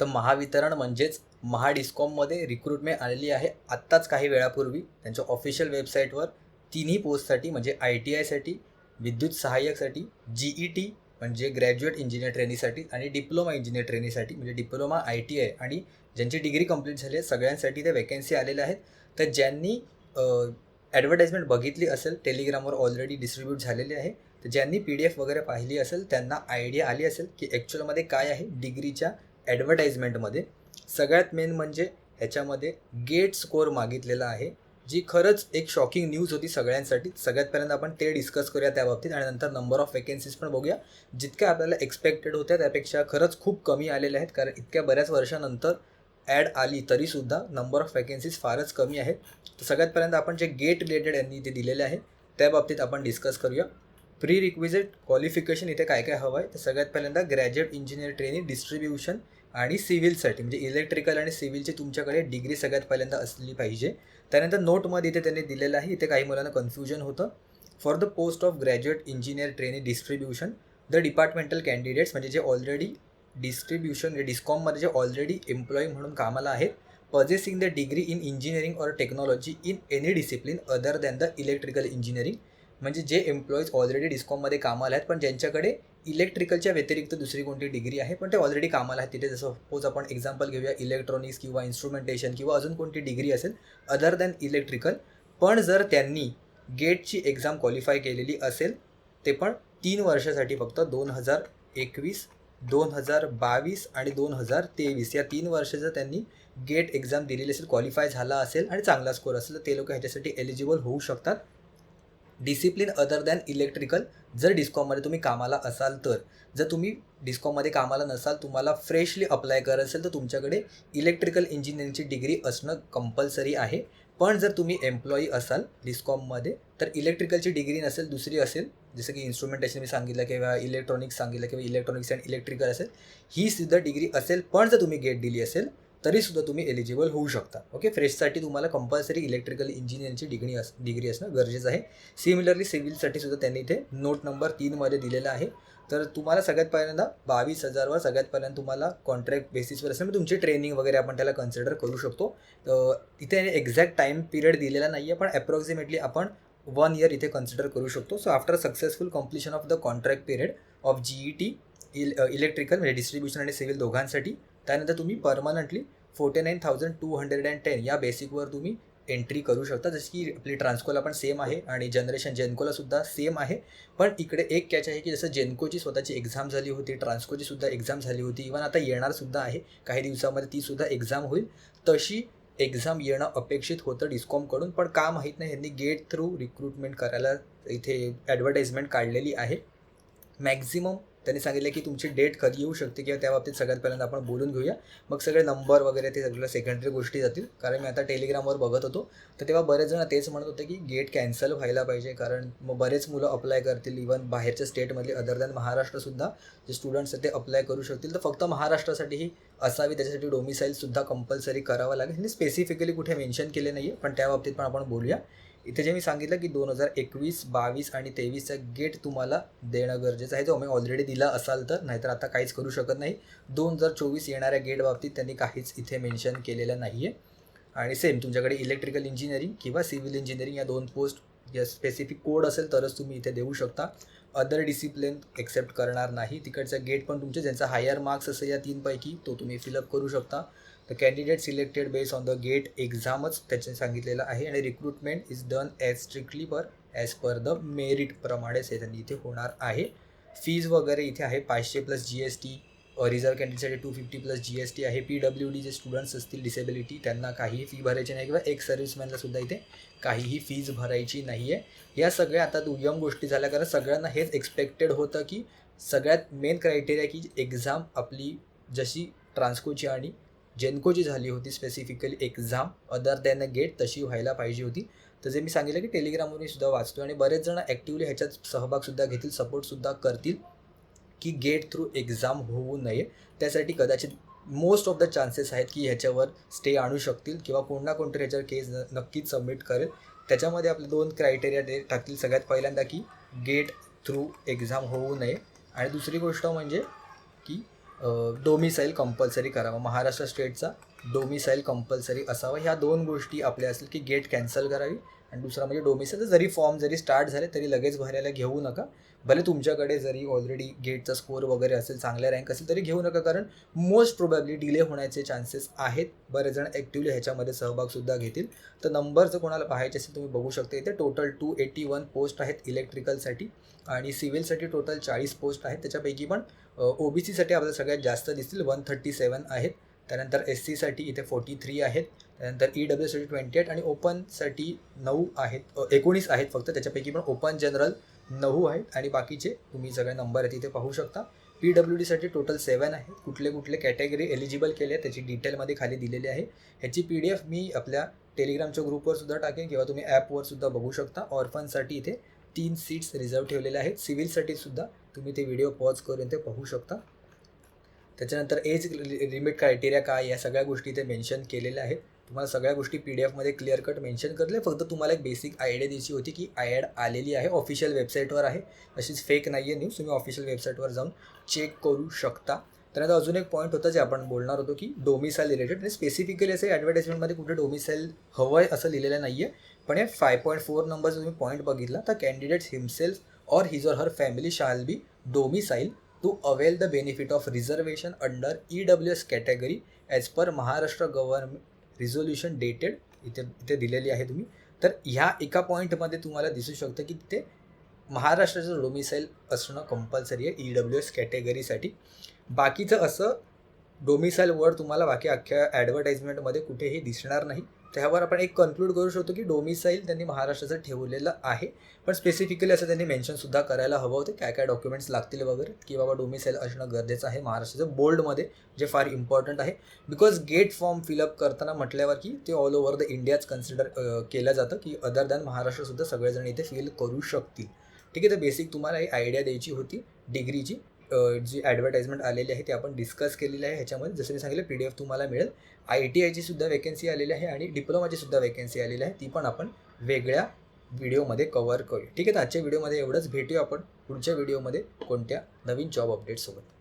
तर महावितरण म्हणजेच महाडिस्कॉममध्ये रिक्रुटमेंट आलेली आहे. आत्ताच काही वेळापूर्वी त्यांच्या ऑफिशियल वेबसाईटवर तिन्ही पोस्टसाठी म्हणजे आय टी आयसाठी विद्युत सहाय्यकसाठी जी ई टी म्हणजे ग्रॅज्युएट इंजिनियर ट्रेनीसाठी आणि डिप्लोमा इंजिनियर ट्रेनीसाठी म्हणजे डिप्लोमा आय टी आय आणि ज्यांची डिग्री कंप्लीट झाली आहे सगळ्यांसाठी ते वॅकन्सी आलेल्या आहेत. तर ज्यांनी ॲडव्हर्टाईजमेंट बघितली असेल टेलिग्रामवर ऑलरेडी डिस्ट्रीब्यूट झालेली आहे तर ज्यांनी पी डी एफ वगैरे पाहिली असेल त्यांना आयडिया आली असेल की ॲक्च्युअलमध्ये काय आहे डिग्रीच्या ॲडव्हर्टाईजमेंटमध्ये सगळ्यात मेन म्हणजे ह्याच्यामध्ये गेट स्कोअर मागितलेला आहे जी खरंच एक शॉकिंग न्यूज होती सगळ्यांसाठी. सगळ्यात पहिल्यांदा आपण ते डिस्कस करूया त्या बाबतीत आणि नंतर नंबर ऑफ वेकन्सीज पण बघूया. जितक्या आपल्याला एक्सपेक्टेड होत्या त्यापेक्षा खरंच खूप कमी आलेल्या आहेत कारण इतक्या बऱ्याच वर्षानंतर ॲड आली तरीसुद्धा नंबर ऑफ वॅकन्सीज फारच कमी आहेत. तर सगळ्यात पहिल्यांदा आपण जे गेट रिलेटेड यांनी इथे दिलेले आहे त्या बाबतीत आपण डिस्कस करूया. प्री रिक्विजिट क्वालिफिकेशन इथे काय काय हवं आहे? तर सगळ्यात पहिल्यांदा ग्रॅज्युएट इंजिनियर ट्रेनिंग डिस्ट्रीब्युशन आणि सिव्हिलसाठी म्हणजे इलेक्ट्रिकल आणि सिव्हिलची तुमच्याकडे डिग्री सगळ्यात पहिल्यांदा असली पाहिजे. त्यानंतर नोटमध्ये इथे त्यांनी दिलेलं आहे इथे काही मुलांना कन्फ्युजन होतं. For the post of graduate engineer training distribution the departmental candidates म्हणजे जे ऑलरेडी डिस्ट्रीब्युशन डिस्कॉममध्ये जे ऑलरेडी एम्प्लॉई म्हणून कामाला आहेत possessing the degree in engineering or technology in any discipline other than the electrical engineering म्हणजे जे employees already डिस्कॉममध्ये कामाला आहेत पण ज्यांच्याकडे इलेक्ट्रिकलच्या व्यतिरिक्त दुसरी कोणती डिग्री आहे पण ते ऑलरेडी कामाला आहेत. तिथे जसं सपोज आपण एक्झाम्पल घेऊया इलेक्ट्रॉनिक्स किंवा इन्स्ट्रुमेंटेशन किंवा अजून कोणती डिग्री असेल अदर दॅन इलेक्ट्रिकल पण जर त्यांनी गेटची एक्झाम क्वालिफाय केलेली असेल ते पण तीन वर्षासाठी फक्त दोन हजार एकवीस दोन हजार बावीस आणि दोन हजार तेवीस. या तीन वर्ष जर त्यांनी गेट एक्झाम दिलेली असेल क्वालिफाय झाला असेल आणि चांगला स्कोर असेल तर ते लोक ह्याच्यासाठी एलिजिबल होऊ शकतात. डिसिप्लिन अदर दॅन इलेक्ट्रिकल जर डिस्कॉममध्ये तुम्ही कामाला असाल तर. जर तुम्ही डिस्कॉममध्ये कामाला नसाल तुम्हाला फ्रेशली अप्लाय करत असेल तर तुमच्याकडे इलेक्ट्रिकल इंजिनिअरिंगची डिग्री असणं कंपल्सरी आहे. पण जर तुम्ही एम्प्लॉई असाल डिस्कॉममध्ये तर इलेक्ट्रिकलची डिग्री नसेल दुसरी असेल. जसं की इन्स्ट्रुमेंटेशन मी सांगितलं किंवा इलेक्ट्रॉनिक्स सांगितलं किंवा इलेक्ट्रॉनिक्स अँड इलेक्ट्रिकल असेल ही सुद्धा डिग्री असेल. पण जर तुम्ही गेट दिली असेल तरीसुद्धा तुम्ही एलिजिबल होऊ शकता. ओके फ्रेशसाठी तुम्हाला कंपल्सरी इलेक्ट्रिकल इंजिनिअरिंगची डिग्री अस डिग्री असणं गरजेचं आहे. सिमिलरली सिव्हिलसाठी सुद्धा त्यांनी इथे नोट नंबर तीनमध्ये दिलेला आहे. तर तुम्हाला सगळ्यात पहिल्यांदा बावीस हजारवर सगळ्यात पहिल्यांदा तुम्हाला कॉन्ट्रॅक्ट बेसिसवर असेल. तुमची ट्रेनिंग वगैरे आपण त्याला कन्सिडर करू शकतो. इथे एक्झॅक्ट टाईम पिरियड दिलेला नाही आहे पण अप्रॉक्सिमेटली आपण वन इयर इथे कन्सिडर करू शकतो. So after successful completion of the contract period of G E T ill electrical म्हणजे डिस्ट्रीब्युशन आणि सिव्हिल दोघांसाठी त्यानंतर तुम्ही permanently forty nine thousand two hundred and ten या बेसिकवर तुम्ही एंट्री करू शकता. जशी की आपली ट्रान्सकोला पण सेम आहे आणि जनरेशन जेन्कोला सुद्धा सेम आहे. पण इकडे एक कॅच आहे की जसं जेन्कोची स्वतःची एक्झाम झाली होती ट्रान्सकोची सुद्धा एक्झाम झाली होती. इवन आता येणार सुद्धा आहे. काही दिवसामध्ये ती सुद्धा एक्झाम होईल. तशी एक्झाम येणं अपेक्षित होतं डिस्कॉमकडून पण का माहीत नाही यांनी गेट थ्रू रिक्रुटमेंट करायला इथे ॲडव्हर्टाईजमेंट काढलेली आहे. मॅक्झिमम त्यांनी सांगितलं की तुमची डेट कधी येऊ शकते किंवा त्या बाबतीत सगळ्यात पहिल्यांदा आपण बोलून घेऊया. मग सगळे नंबर वगैरे ते सगळ्या सेकंडरी गोष्टी जातील. कारण मी आता टेलिग्रामवर बघत होतो. तर तेव्हा बरेच जण तेच म्हणत होते की गेट कॅन्सल व्हायला पाहिजे. कारण मग बरेच मुलं अप्लाय करतील. इवन बाहेरच्या स्टेटमधले अदर दॅन महाराष्ट्रसुद्धा जे स्टुडंट्स आहेत ते अप्लाय करू शकतील. तर फक्त महाराष्ट्रासाठीही असावी. त्याच्यासाठी डोमिसाईलसुद्धा कंपल्सरी करावं लागेल. हे स्पेसिफिकली कुठे मेन्शन केले नाही आहे पण त्या बाबतीत पण आपण बोलूया. इथे जे मी सांगितलं की दोन हजार एकवीस बावीस आणि तेवीसचा गेट तुम्हाला देणं गरजेचं आहे. जो मी ऑलरेडी दिला असाल तर नाहीतर आता काहीच करू शकत नाही. दोन हजार चोवीस येणाऱ्या गेट बाबतीत त्यांनी काहीच इथे मेन्शन केलेलं नाही आहे आणि सेम तुमच्याकडे इलेक्ट्रिकल इंजिनिअरिंग किंवा सिव्हिल इंजिनिअरिंग या दोन पोस्ट या स्पेसिफिक कोड असेल तरच तुम्ही इथे देऊ शकता. अदर डिसिप्लिन एक्सेप्ट करणार नाही. तिकडचा गेट पण तुमचे ज्यांचा हायर मार्क्स असेल या तीनपैकी तो तुम्ही फिलअप करू शकता. The candidate selected base on the GATE एक्झामच त्याचे सांगितलेलं आहे आणि recruitment is done as strictly per as per the merit प्रमाणेच हे त्यांनी इथे होणार आहे. फीज वगैरे इथे आहे पाचशे plus G S T reserve कॅन्डिडेटसाठी two fifty plus G S T आहे. पी डब्ल्यू डी जे स्टुडंट्स असतील डिसेबिलिटी त्यांना काहीही फी भरायची नाही किंवा एक सर्व्हिसमॅनला सुद्धा इथे काहीही फीज भरायची नाही आहे या सगळ्या आता दुय्यम गोष्टी झाल्या कारण सगळ्यांना हेच एक्सपेक्टेड होतं की सगळ्यात मेन क्रायटेरिया की एक्झाम आपली जशी ट्रान्सकोची आणि जेन्कोची झाली होती specifically exam other than a GATE तशी व्हायला पाहिजे होती. तर जे मी सांगितलं की टेलिग्रामवरून सुद्धा वाचतो आणि बरेच जण ॲक्टिवली ह्याच्यात सहभागसुद्धा घेतील सपोर्टसुद्धा करतील की गेट थ्रू एक्झाम होऊ नये. त्यासाठी कदाचित मोस्ट ऑफ द चान्सेस आहेत की ह्याच्यावर स्टे आणू शकतील किंवा कोण ना कोणतरी ह्याच्यावर केस नक्कीच सबमिट करेल. त्याच्यामध्ये आपले दोन क्रायटेरिया ते टाकतील. सगळ्यात पहिल्यांदा की गेट थ्रू एक्झाम होऊ नये. आणि दुसरी गोष्ट म्हणजे की डोमिसाईल कंपल्सरी करावा. महाराष्ट्र स्टेटचा डोमिसाईल कंपल्सरी असावा. ह्या दोन गोष्टी आपल्या असतील की गेट कॅन्सल करावी. आणि दुसरा म्हणजे डोमिसाईल जरी फॉर्म जरी स्टार्ट झाले तरी लगेच भरायला घेऊ नका. भले तुमच्याकडे जरी ऑलरेडी गेटचा स्कोर वगैरे असेल चांगल्या रँक असेल तरी घेऊ नका. कारण मोस्ट प्रोबॅबली डिले होण्याचे चान्सेस आहेत. बरेच जण ॲक्टिवली ह्याच्यामध्ये सहभागसुद्धा घेतील. तर नंबर जर कोणाला पाहायचे असेल तुम्ही बघू शकता इथे total two eighty one post आहेत इलेक्ट्रिकलसाठी आणि सिव्हिलसाठी टोटल चाळीस पोस्ट आहेत. त्याच्यापैकी पण ओ बी सीसाठी आपल्याला सगळ्यात जास्त दिसतील. वन थर्टी सेवन आहेत. त्यानंतर एस सीसाठी इथे फोर्टी थ्री आहेत. त्यानंतर ई डब्ल्यूसाठी ट्वेंटी एट आणि ओपनसाठी नऊ आहेत. एकोणीस आहेत फक्त. त्याच्यापैकी पण ओपन जनरल नऊ आहेत. आणि बाकीचे तुम्ही सगळे नंबर आहेत तिथे पाहू शकता. पी डब्ल्यू डीसाठी टोटल सेवन आहेत. कुठले कुठले कॅटेगरी एलिजिबल केले आहेत त्याची डिटेलमध्ये खाली दिलेली आहे. ह्याची पी डी एफ मी आपल्या टेलिग्रामच्या ग्रुपवर सुद्धा टाकेन किंवा तुम्ही ॲपवर सुद्धा बघू शकता. ऑर्फनसाठी इथे तीन सीट्स रिझर्व ठेवलेले आहेत. सिव्हिलसाठी सुद्धा तुम्ही ते व्हिडिओ पॉज करून ते पाहू शकता. त्याच्यानंतर एज लिमिट क्रायटेरिया काय या सगळ्या गोष्टी इथे मेन्शन केलेल्या आहेत. तुम्हाला सगळ्या गोष्टी पी डी एफमध्ये क्लिअर कट मेन्शन करले फक्त तुम्हाला एक बेसिक आयडिया द्यायची होती की ॲड आलेली आहे. ऑफिशियल वेबसाईटवर आहे. अशीच फेक नाही आहे न्यूज तुम्ही ऑफिशियल वेबसाईटवर जाऊन चेक करू शकता. त्यानंतर अजून एक पॉईंट होता जे आपण बोलणार होतो की डोमिसाईल रिलेटेड आणि स्पेसिफिकली असे ॲडव्हर्टाइजमेंटमध्ये कुठे डोमिसाईल हवं आहे असं लिहिलेलं नाही आहे पण हे फाय पॉईंट फोर नंबरचा तुम्ही पॉईंट बघितला तर candidates himself or his or her family shall be domicile to avail the benefit of reservation under E W S category as per Maharashtra government resolution dated इथे इथे दिलेली आहे तुम्ही. तर ह्या एका पॉईंटमध्ये तुम्हाला दिसू शकतं की तिथे महाराष्ट्राचं डोमिसाईल असणं कंपल्सरी आहे ई डब्ल्यू एस कॅटेगरीसाठी बाकीचं असं डोमिसाईल वर्ड तुम्हाला बाकी अख्ख्या ॲडव्हर्टाईजमेंटमध्ये कुठेही दिसणार नाही. त्यावर आपण एक कन्क्लूड करू शकतो की डोमिसाईल त्यांनी महाराष्ट्राचं ठेवलेलं आहे. पण स्पेसिफिकली असं त्यांनी मेन्शनसुद्धा करायला हवं होतं. काय काय डॉक्युमेंट्स लागतील वगैरे की बाबा डोमिसाईल असणं गरजेचं आहे महाराष्ट्राचं बोल्डमध्ये जे फार इम्पॉर्टंट आहे. बिकॉज गेट फॉर्म फिलअप करताना म्हटल्यावर की ते ऑल ओव्हर द इंडियाच कन्सिडर केलं जातं की अदर दॅन महाराष्ट्रसुद्धा सगळेजण इथे फील करू शकतील. ठीक आहे तर बेसिक तुम्हाला ही आयडिया द्यायची होती डिग्रीची जी ॲडव्हर्टाईजमेंट आलेली आहे ती आपण डिस्कस केलेली आहे. ह्याच्यामध्ये जसं मी सांगितलं पी डी एफ तुम्हाला मिळेल. आय टी आयची सुद्धा वेकन्सी आलेली आहे आणि डिप्लोमाची सुद्धा वेकन्सी आलेली आहे. ती पण आपण वेगळ्या व्हिडिओमध्ये कवर करू ठीक आहे तर आजच्या व्हिडिओमध्ये एवढंच. भेटूया आपण पुढच्या व्हिडिओमध्ये कोणत्या नवीन जॉब अपडेट्ससोबत